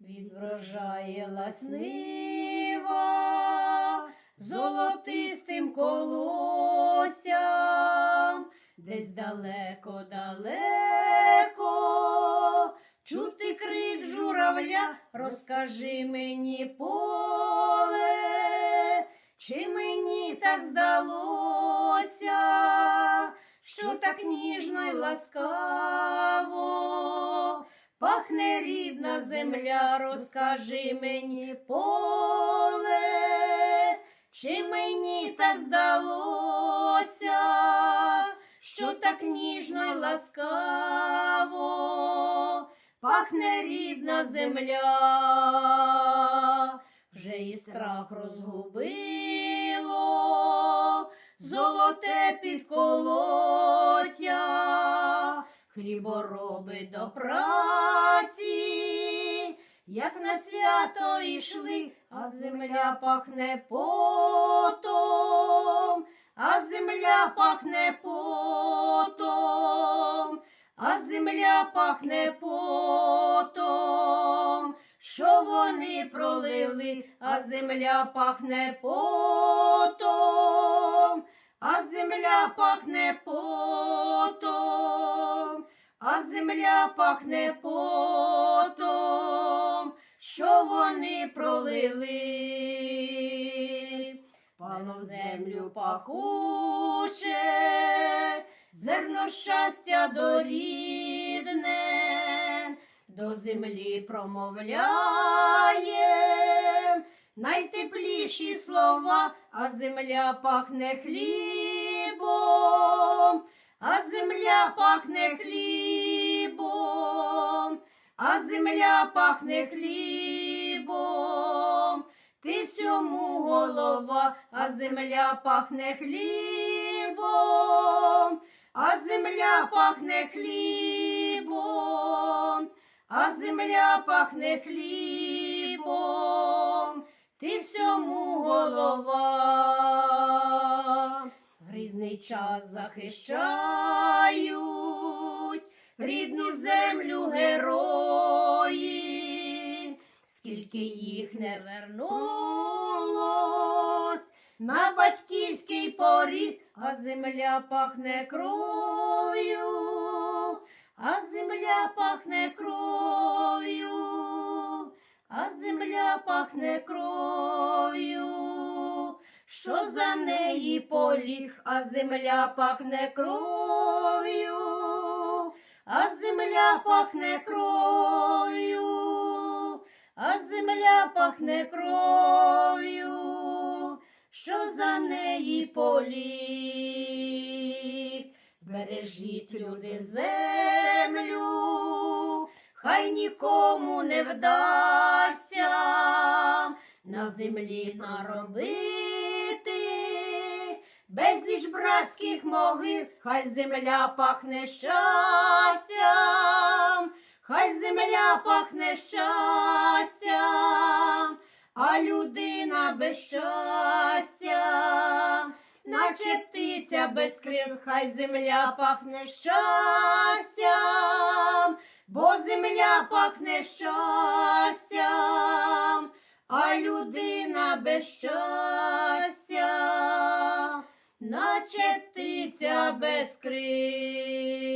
від врожає ласнива, золотистим колоссям, десь далеко-далеко, чути крик журавля, розкажи мені поле, чи мені так здалося, що так ніжно й ласкаво, пахне рідна земля, розкажи мені поле, чи мені так здалося, що так ніжно й ласкаво, пахне рідна земля, вже і страх розгубило, золоте підколоття, хлібороби до праці, як на свято йшли, а земля пахне потом, а земля пахне потом, а земля пахне потом, що вони пролили, а земля пахне потом, а земля пахне потом, а земля пахне потом, пролили. Пало в землю пахуче, зерно щастя дорідне, до землі промовляє найтепліші слова, а земля пахне хлібом, а земля пахне хлібом, а земля пахне хлібом. Ти всьому голова, а земля пахне хлібом, а земля пахне хлібом, а земля пахне хлібом, ти всьому голова. В різний час захищають рідну землю герої, скільки їх не вернулось. На батьківський поріг, а земля пахне кров'ю, а земля пахне кров'ю, а земля пахне кров'ю, що за неї поліг, а земля пахне кров'ю, а земля пахне кров'ю, пахне кров'ю, що за неї поліг. Бережіть люди землю, хай нікому не вдасться на землі наробити безліч братських могил, хай земля пахне щастям, хай земля пахне щастям, а людина без щастя, наче птиця без крил, хай земля пахне щастям, бо земля пахне щастям, а людина без щастя, наче птиця без крил.